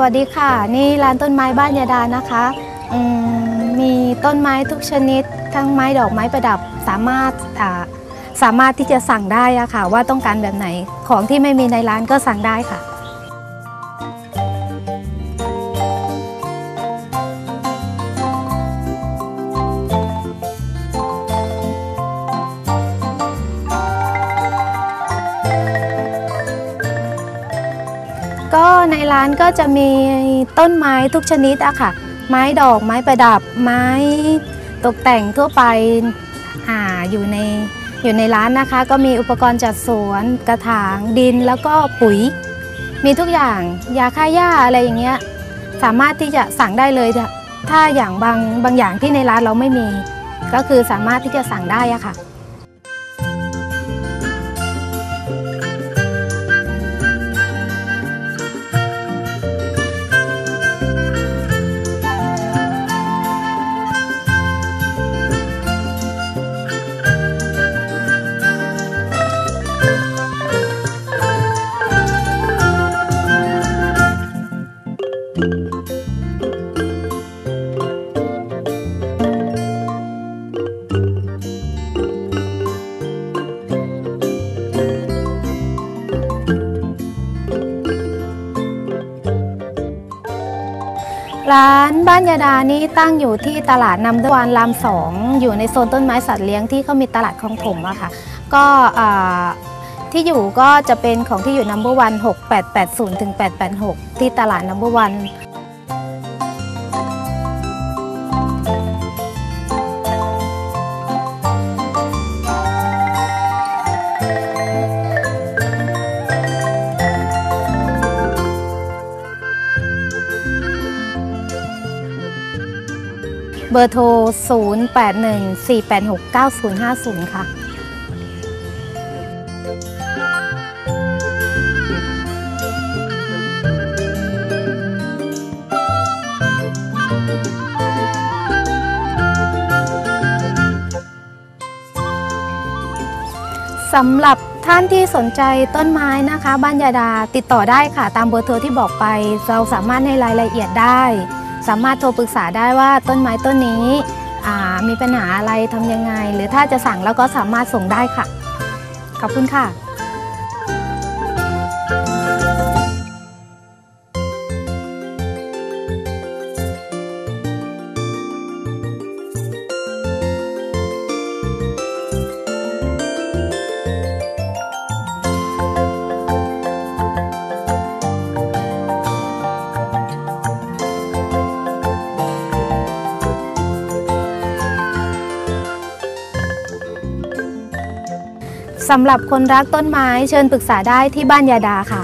วัสดีค่ะ นี่ร้านต้นไม้บ้านยาดานะคะมมีต้นไม้ทุกชนิด ทั้งไม้ดอกไม้ประดับสามารถาสามารถที่จะสั่งได้อะค่ะ ว่าต้องการแบบไหนของที่ไม่มีในร้านก็สั่งได้ค่ะ ก็ในร้านก็จะมีต้นไม้ทุกชนิดอะค่ะ ไม้ดอกไม้ประดับไม้ตกแต่งทั่วไปอ่าอยู่ในอยู่ในร้านนะคะ ก็มีอุปกรณ์จัดสวนกระถางดินแล้วก็ปุ๋ย มีทุกอย่างยาฆ่าหญ้าอะไรอย่างเงี้ยสามารถที่จะสั่งได้เลยถ้าอย่างบางบางอย่างที่ในร้านเราไม่มี ก็คือสามารถที่จะสั่งได้อะค่ะ ร้านบ้านยาดานี้ตั้งอยู่ที่ตลาดนำตะวันรามสองอยู่ในโซนต้นไม้สัตว์เลี้ยงที่เขามีตลาดคลองถมอะค่ะ ก็ที่อยู่ก็จะเป็นของที่อยู่นัมเบอร์วันหกแปดแปดศูนย์ถึงแปดแปดหกที่ตลาดนัมเบอร์วัน เบอร์โทร 0814869050 ค่ะสำหรับท่านที่สนใจต้นไม้นะคะ บ้านยาดาติดต่อได้ค่ะ ตามเบอร์โทรที่บอกไป เราสามารถให้รายละเอียดได้ สามารถโทรปรึกษาได้ว่าต้นไม้ต้นนี้มีปัญหาอะไรทำยังไง หรือถ้าจะสั่งแล้วก็สามารถส่งได้ค่ะ ขอบคุณค่ะ สำหรับคนรักต้นไม้เชิญปรึกษาได้ที่บ้านยาดาค่ะ